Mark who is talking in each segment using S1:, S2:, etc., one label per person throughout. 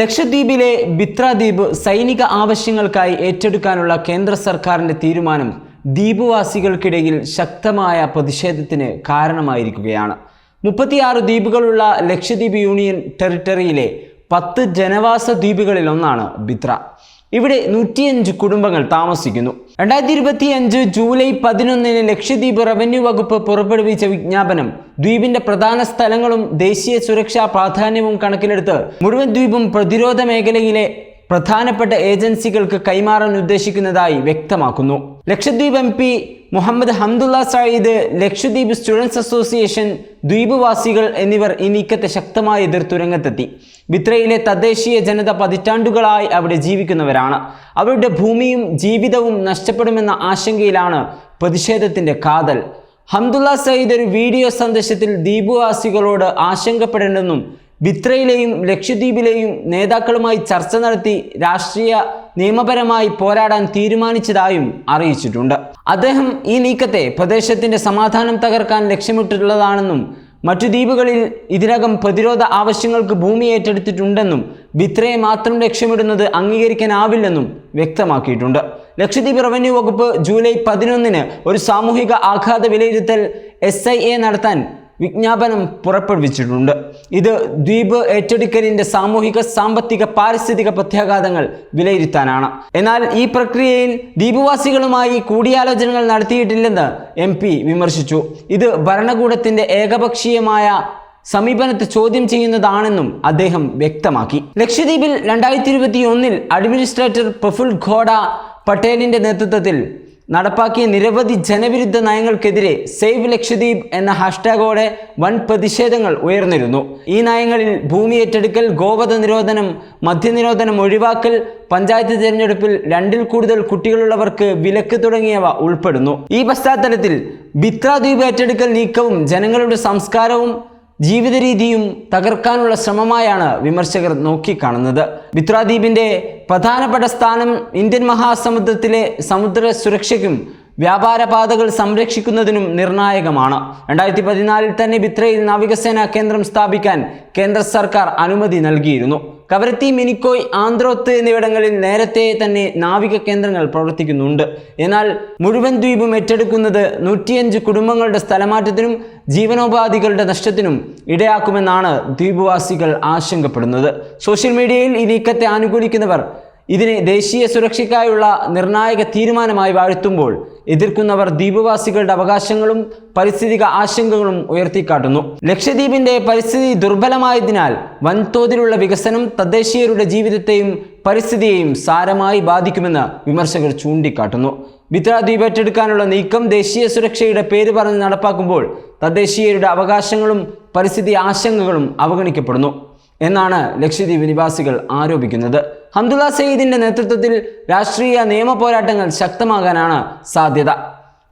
S1: ലക്ഷദ്വീപിലെ ബിത്ര ദ്വീപ് സൈനിക ആവശ്യങ്ങൾക്കായി ഏറ്റെടുക്കാനുള്ള കേന്ദ്ര സർക്കാരിന്റെ തീരുമാനം ദ്വീപുവാസികൾക്കിടയിൽ ശക്തമായ പ്രതിഷേധത്തിന് കാരണമായിരിക്കുകയാണ്. മുപ്പത്തിയാറ് ദ്വീപുകളുള്ള ലക്ഷദ്വീപ് യൂണിയൻ ടെറിട്ടറിയിലെ പത്ത് ജനവാസ ദ്വീപുകളിൽ ഒന്നാണ് ബിത്ര. ഇവിടെ നൂറ്റിയഞ്ച് കുടുംബങ്ങൾ താമസിക്കുന്നു. രണ്ടായിരത്തി ഇരുപത്തി അഞ്ച് ജൂലൈ പതിനൊന്നിന് ലക്ഷദ്വീപ് റവന്യൂ വകുപ്പ് പുറപ്പെടുവിച്ച വിജ്ഞാപനം ദ്വീപിന്റെ പ്രധാന സ്ഥലങ്ങളും ദേശീയ സുരക്ഷാ പ്രാധാന്യവും കണക്കിലെടുത്ത് മുഴുവൻ ദ്വീപും പ്രതിരോധ മേഖലയിലെ പ്രധാനപ്പെട്ട ഏജൻസികൾക്ക് കൈമാറാൻ ഉദ്ദേശിക്കുന്നതായി വ്യക്തമാക്കുന്നു. Lakshadweep M P Muhammad Hamdullah Sayeed Lakshadweep students association ദ്വീപുവാസികൾ എന്നിവർ ഈ നീക്കത്തെ ശക്തമായി എതിർത്തു രംഗത്തെത്തി. ബിത്രയിലെ തദ്ദേശീയ ജനത പതിറ്റാണ്ടുകളായി അവിടെ ജീവിക്കുന്നവരാണ്. അവരുടെ ഭൂമിയും ജീവിതവും നഷ്ടപ്പെടുമെന്ന ആശങ്കയിലാണ് പ്രതിഷേധത്തിന്റെ കാതൽ. ഹംദുള്ള സയ്യിദ് ഒരു വീഡിയോ സന്ദേശത്തിൽ ദ്വീപുവാസികളോട് ആശങ്കപ്പെടേണ്ടെന്നും ബിത്രയിലെയും ലക്ഷദ്വീപിലെയും നേതാക്കളുമായി ചർച്ച നടത്തി രാഷ്ട്രീയ നിയമപരമായി പോരാടാൻ തീരുമാനിച്ചതായും അറിയിച്ചിട്ടുണ്ട്. അദ്ദേഹം ഈ നീക്കത്തെ പ്രദേശത്തിന്റെ സമാധാനം തകർക്കാൻ ലക്ഷ്യമിട്ടുള്ളതാണെന്നും മറ്റു ദ്വീപുകളിൽ ഇതിനകം പ്രതിരോധ ആവശ്യങ്ങൾക്ക് ഭൂമി ഏറ്റെടുത്തിട്ടുണ്ടെന്നും ബിത്രയെ മാത്രം ലക്ഷ്യമിടുന്നത് അംഗീകരിക്കാനാവില്ലെന്നും വ്യക്തമാക്കിയിട്ടുണ്ട്. ലക്ഷദ്വീപ് റവന്യൂ വകുപ്പ് ജൂലൈ പതിനൊന്നിന് ഒരു സാമൂഹിക ആഘാത വിലയിരുത്തൽ എസ് നടത്താൻ വിജ്ഞാപനം പുറപ്പെടുവിച്ചിട്ടുണ്ട്. ഇത് ദ്വീപ് ഏറ്റെടുക്കലിന്റെ സാമൂഹിക സാമ്പത്തിക പാരിസ്ഥിതിക പ്രത്യാഘാതങ്ങൾ വിലയിരുത്താനാണ്. എന്നാൽ ഈ പ്രക്രിയയിൽ ദ്വീപുവാസികളുമായി കൂടിയാലോചനകൾ നടത്തിയിട്ടില്ലെന്ന് എം വിമർശിച്ചു. ഇത് ഭരണകൂടത്തിന്റെ ഏകപക്ഷീയമായ സമീപനത്തെ ചോദ്യം ചെയ്യുന്നതാണെന്നും അദ്ദേഹം വ്യക്തമാക്കി. ലക്ഷദ്വീപിൽ രണ്ടായിരത്തി ഇരുപത്തി ഒന്നിൽ അഡ്മിനിസ്ട്രേറ്റർ പ്രഫുൽ ഘോഡ പട്ടേലിന്റെ നേതൃത്വത്തിൽ നടപ്പാക്കിയ നിരവധി ജനവിരുദ്ധ നയങ്ങൾക്കെതിരെ സേവ് ലക്ഷദ്വീപ് എന്ന ഹാഷ്ടാഗോടെ വൻ പ്രതിഷേധങ്ങൾ ഉയർന്നിരുന്നു. ഈ നയങ്ങളിൽ ഭൂമി ഏറ്റെടുക്കൽ ഗോവധ നിരോധനം മദ്യനിരോധനം ഒഴിവാക്കൽ പഞ്ചായത്ത് തിരഞ്ഞെടുപ്പിൽ രണ്ടിൽ കൂടുതൽ കുട്ടികളുള്ളവർക്ക് വിലക്ക് തുടങ്ങിയവ ഉൾപ്പെടുന്നു. ഈ പശ്ചാത്തലത്തിൽ ബിത്ര ദ്വീപ് ഏറ്റെടുക്കൽ നീക്കവും ജനങ്ങളുടെ സംസ്കാരവും ജീവിത രീതിയും തകർക്കാനുള്ള ശ്രമമായാണ് വിമർശകർ നോക്കിക്കാണുന്നത്. ബിത്രാദ്വീപിന്റെ പ്രധാനപ്പെട്ട സ്ഥാനം ഇന്ത്യൻ മഹാസമുദ്രത്തിലെ സമുദ്ര സുരക്ഷയ്ക്കും വ്യാപാര പാതകൾ സംരക്ഷിക്കുന്നതിനും നിർണായകമാണ്. രണ്ടായിരത്തി പതിനാലിൽ തന്നെ ബിത്രയിൽ നാവികസേന കേന്ദ്രം സ്ഥാപിക്കാൻ കേന്ദ്ര സർക്കാർ അനുമതി നൽകിയിരുന്നു. കവരത്തി മിനിക്കോയ് ആന്ധ്രോത്ത് എന്നിവിടങ്ങളിൽ നേരത്തെ തന്നെ നാവിക കേന്ദ്രങ്ങൾ പ്രവർത്തിക്കുന്നുണ്ട്. എന്നാൽ മുഴുവൻ ദ്വീപും ഏറ്റെടുക്കുന്നത് നൂറ്റിയഞ്ച് കുടുംബങ്ങളുടെ സ്ഥലമാറ്റത്തിനും ജീവനോപാധികളുടെ നഷ്ടത്തിനും ഇടയാക്കുമെന്നാണ് ദ്വീപുവാസികൾ ആശങ്കപ്പെടുന്നത്. സോഷ്യൽ മീഡിയയിൽ ഈ നീക്കത്തെ അനുകൂലിക്കുന്നവർ ഇതിനെ ദേശീയ സുരക്ഷയ്ക്കായുള്ള നിർണായക തീരുമാനമായി വാഴ്ത്തുമ്പോൾ എതിർക്കുന്നവർ ദ്വീപവാസികളുടെ അവകാശങ്ങളും പരിസ്ഥിതിക ആശങ്കകളും ഉയർത്തിക്കാട്ടുന്നു. ലക്ഷദ്വീപിന്റെ പരിസ്ഥിതി ദുർബലമായതിനാൽ വൻതോതിലുള്ള വികസനം തദ്ദേശീയരുടെ ജീവിതത്തെയും പരിസ്ഥിതിയെയും സാരമായി ബാധിക്കുമെന്ന് വിമർശകർ ചൂണ്ടിക്കാട്ടുന്നു. ബിത്ര ദ്വീപേറ്റെടുക്കാനുള്ള നീക്കം ദേശീയ സുരക്ഷയുടെ പേര് പറഞ്ഞ് നടപ്പാക്കുമ്പോൾ തദ്ദേശീയരുടെ അവകാശങ്ങളും പരിസ്ഥിതി ആശങ്കകളും അവഗണിക്കപ്പെടുന്നു എന്നാണ് ലക്ഷദ്വീപ് നിവാസികൾ ആരോപിക്കുന്നത്. ഹംദുള്ള സയ്യിദിന്റെ നേതൃത്വത്തിൽ രാഷ്ട്രീയ നിയമ പോരാട്ടങ്ങൾ ശക്തമാകാനാണ് സാധ്യത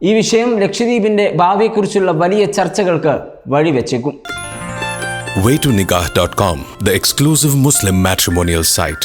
S1: ഈ വിഷയം ലക്ഷദ്വീപിന്റെ ഭാവിയെക്കുറിച്ചുള്ള വലിയ ചർച്ചകൾക്ക് വഴിവെച്ചേക്കും
S2: waytonikah.com, the exclusive Muslim matrimonial site.